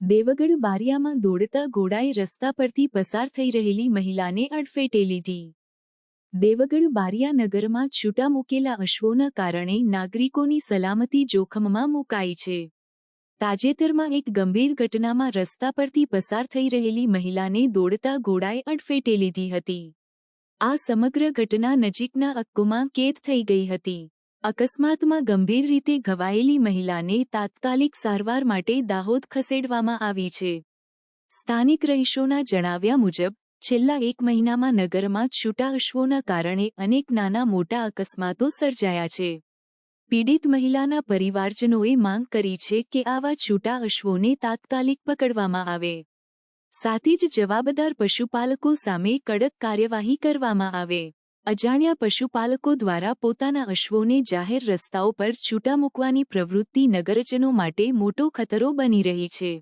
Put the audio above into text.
દેવગઢ બારિયામાં દોડતા ઘોડાએ રસ્તા પરથી પસાર થઈ રહેલી મહિલાને અડફેટે લીધી દેવગઢ બારિયા નગરમાં છૂટા મૂકેલા અશ્વોના કારણે નાગરિકોની સલામતી જોખમમાં મુકાઈ છે. તાજેતરમાં એક ગંભીર ઘટનામાં રસ્તા પરથી પસાર થઈ રહેલી મહિલાને દોડતા ઘોડાએ અડફેટે લીધી હતી. આ સમગ્ર ઘટના નજીકના અક્કુમાં કેદ થઈ ગઈ હતી. અકસ્માતમાં ગંભીર રીતે ઘવાયેલી મહિલાને તાત્કાલિક સારવાર માટે દાહોદ ખસેડવામાં આવી છે. સ્થાનિક રહીશોના જણાવ્યા મુજબ, છેલ્લા એક મહિનામાં નગરમાં છૂટા અશ્વોના કારણે અનેક નાના મોટા અકસ્માતો સર્જાયા છે. પીડિત મહિલાના પરિવારજનોએ માંગ કરી છે કે આવા છૂટા અશ્વોને તાત્કાલિક પકડવામાં આવે. સાથે જ જવાબદાર પશુપાલકો સામે કડક કાર્યવાહી કરવામાં આવે. અજાણ્યા પશુપાલકો દ્વારા પોતાના અશ્વોને જાહેર રસ્તાઓ પર છૂટા મૂકવાની પ્રવૃત્તિ નગરજનો માટે મોટો ખતરો બની રહી છે.